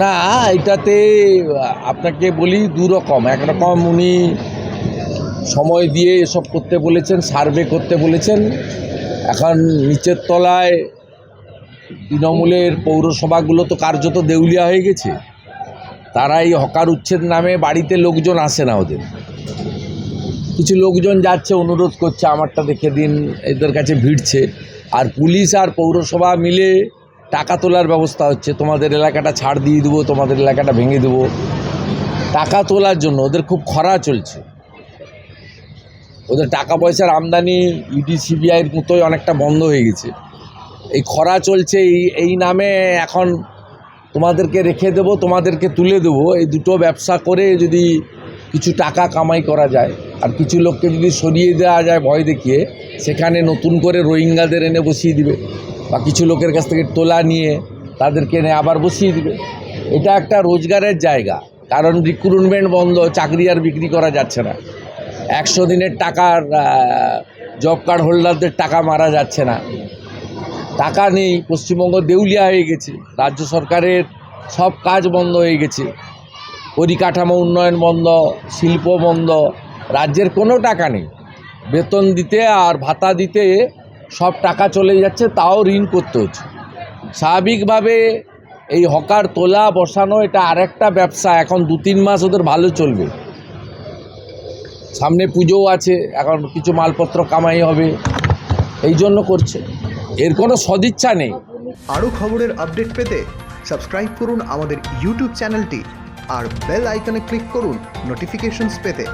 না, এটাতে আপনাকে বলি দু রকম। একরকম উনি সময় দিয়ে এসব করতে বলেছেন, সার্ভে করতে বলেছেন। এখন নিচের তলায় তৃণমূলের পৌরসভাগুলো তো কার্যত দেউলিয়া হয়ে গেছে। তারা এই হকার উচ্ছেদ নামে বাড়িতে লোকজন আসে না ওদের। কিছু লোকজন যাচ্ছে, অনুরোধ করছে, আমারটা দেখে দিন, এদের কাছে ভিড়ছে। আর পুলিশ আর পৌরসভা মিলে টাকা তোলার ব্যবস্থা হচ্ছে, তোমাদের এলাকাটা ছাড় দিয়ে দেবো, তোমাদের এলাকাটা ভেঙে দেবো। টাকা তোলার জন্য ওদের খুব খরা চলছে। ওদের টাকা পয়সার আমদানি ইডি, সিবিআইয়ের মতোই অনেকটা বন্ধ হয়ে গেছে। এই খরা চলছে, এই এই নামে এখন তোমাদেরকে রেখে দেবো, তোমাদেরকে তুলে দেবো। এই দুটো ব্যবসা করে যদি কিছু টাকা কামাই করা যায়, আর কিছু লোককে যদি সরিয়ে দেওয়া যায় ভয় দেখিয়ে, সেখানে নতুন করে রোহিঙ্গাদের এনে বসিয়ে দিবে। বা কিছু লোকের কাছ থেকে তোলা নিয়ে তাদেরকে এনে আবার বসিয়ে দিবে। এটা একটা রোজগারের জায়গা, কারণ রিক্রুটমেন্ট বন্ধ, চাকরি আর বিক্রি করা যাচ্ছে না। একশো দিনের টাকার জব কার্ড হোল্ডারদের টাকা মারা যাচ্ছে না। টাকা নেই, পশ্চিমবঙ্গ দেউলিয়া হয়ে গেছে, রাজ্য সরকারের সব কাজ বন্ধ হয়ে গেছে। পরিকাঠামো উন্নয়ন বন্ধ, শিল্প বন্ধ, রাজ্যের কোনো টাকা নেই। বেতন দিতে আর ভাতা দিতে সব টাকা চলে যাচ্ছে, তাও ঋণ করতে হচ্ছে। স্বাভাবিকভাবে এই হকার তোলা, বসানো, এটা আরেকটা ব্যবসা, এখন দু তিন মাস ওদের ভালো চলবে। সামনে পুজোও আছে, এখন কিছু মালপত্র কামাই হবে, এই জন্য করছে। এর কোনো সদিচ্ছা নেই। আরও খবরের আপডেট পেতে সাবস্ক্রাইব করুন আমাদের ইউটিউব চ্যানেলটি আর বেল আইকনে ক্লিক করুন নোটিফিকেশনস পেতে।